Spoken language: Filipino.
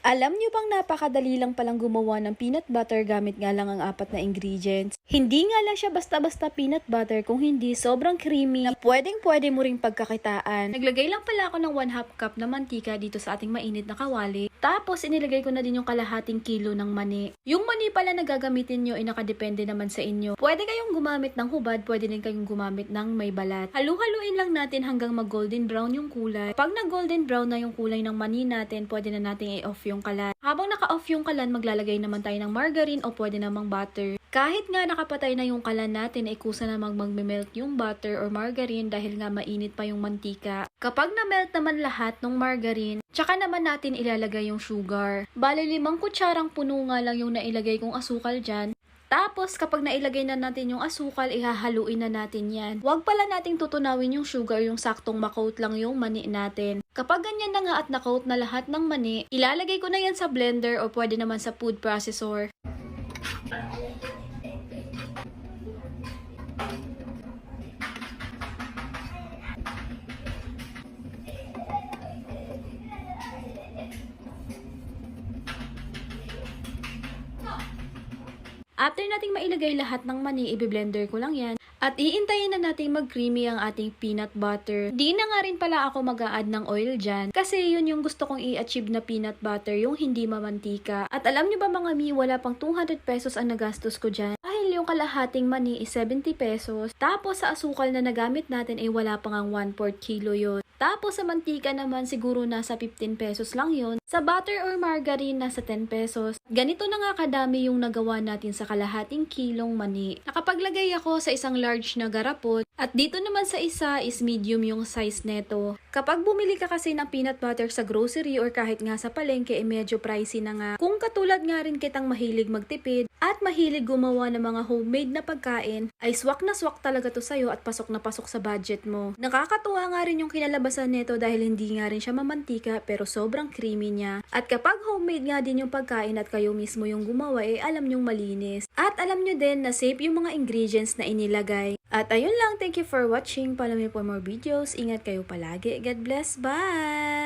Alam niyo bang napakadali lang palang gumawa ng peanut butter gamit nga lang ang apat na ingredients? Hindi nga lang siya basta-basta peanut butter kung hindi sobrang creamy na pwedeng pwede mo ring pagkakitaan. Naglagay lang pala ako ng 1 half cup na mantika dito sa ating mainit na kawali. Tapos inilagay ko na din yung kalahating kilo ng mani. Yung mani pala na gagamitin nyo ay nakadepende naman sa inyo. Pwede kayong gumamit ng hubad, pwede din kayong gumamit ng may balat. Halu-haluin lang natin hanggang mag golden brown yung kulay. Pag na golden brown na yung kulay ng mani natin, pwede na natin i-off yung kalan. Habang naka-off yung kalan, maglalagay naman tayo ng margarine o pwede namang butter. Kahit nga nakapatay na yung kalan natin, ay kusa namang magme-melt yung butter or margarine dahil nga mainit pa yung mantika. Kapag na-melt naman lahat ng margarine, tsaka naman natin ilalagay yung sugar. Bale, limang kutsarang puno nga lang yung nailagay kong asukal dyan. Tapos, kapag nailagay na natin yung asukal, ihahaluin na natin yan. Huwag pala nating tutunawin yung sugar, yung saktong makoat lang yung mani natin. Kapag ganyan na nga at nakoat na lahat ng mani, ilalagay ko na yan sa blender o pwede naman sa food processor. After nating mailagay lahat ng mani, i-blender ko lang yan. At iintayin na nating mag-creamy ang ating peanut butter. Di na nga rin pala ako mag add ng oil dyan. Kasi yun yung gusto kong i-achieve na peanut butter, yung hindi mamantika. At alam nyo ba mga mi, wala pang 200 pesos ang nagastos ko dyan. Dahil yung kalahating mani is 70 pesos. Tapos sa asukal na nagamit natin ay wala pang ang 1 4 kilo yun. Tapos sa mantika naman siguro nasa 15 pesos lang yon. Sa butter or margarine nasa 10 pesos. Ganito na nga kadami yung nagawa natin sa kalahating kilong mani. Nakapaglagay ako sa isang large na garapot at dito naman sa isa is medium yung size neto. Kapag bumili ka kasi ng peanut butter sa grocery or kahit nga sa palengke eh medyo pricey na nga. Kung katulad nga rin kitang mahilig magtipid at mahilig gumawa ng mga homemade na pagkain ay swak na swak talaga to sa'yo at pasok na pasok sa budget mo. Nakakatuwa nga rin yung kinalabasan nito dahil hindi nga rin siya mamantika pero sobrang creamy niya. At kapag homemade nga din yung pagkain at kayo mismo yung gumawa eh alam nyong malinis. At alam nyo din na safe yung mga ingredients na inilagay. At ayun lang, thank you for watching. Follow me for more videos. Ingat kayo palagi. God bless. Bye!